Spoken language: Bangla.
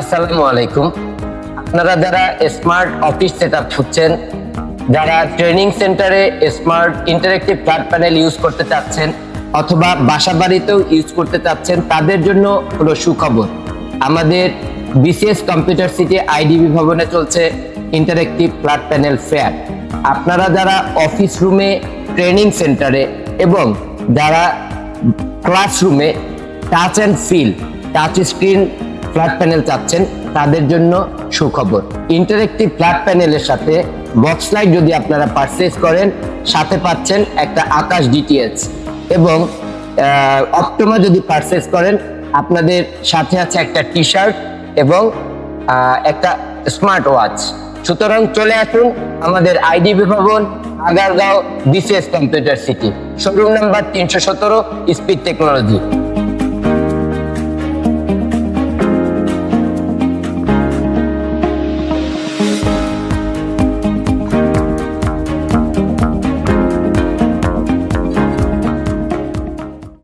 আসসালামু আলাইকুম। আপনারা যারা স্মার্ট অফিস সেট আপ খুঁজছেন, যারা ট্রেনিং সেন্টারে smart interactive flat panel use করতে চাচ্ছেন, অথবা বাসা বাড়িতেও ইউজ করতে চাচ্ছেন, তাদের জন্য হলো সুখবর। আমাদের বিসিএস কম্পিউটার সিটি আইডিবি ভবনে চলছে ইন্টারেক্টিভ ফ্ল্যাট প্যানেল ফেয়ার আপনারা যারা অফিস রুমে, ট্রেনিং সেন্টারে এবং যারা ক্লাসরুমে touch and feel touch screen flat panel চাচ্ছেন তাদের জন্য সুখবর। ইন্টারেক্টিভ ফ্ল্যাট প্যানেলের সাথে বক্স লাইট যদি আপনারা পারচেস করেন, সাথে পাচ্ছেন একটা আকাশ ডিটিএচ এবং অক্টোমা যদি পারচেস করেন, আপনাদের সাথে আছে একটা টি শার্ট এবং একটা স্মার্ট ওয়াচ সুতরাং চলে আসুন আমাদের আইডিবি ভবন Agargaon BCS computer city showroom number তিনশো সতেরো স্পিড টেকনোলজি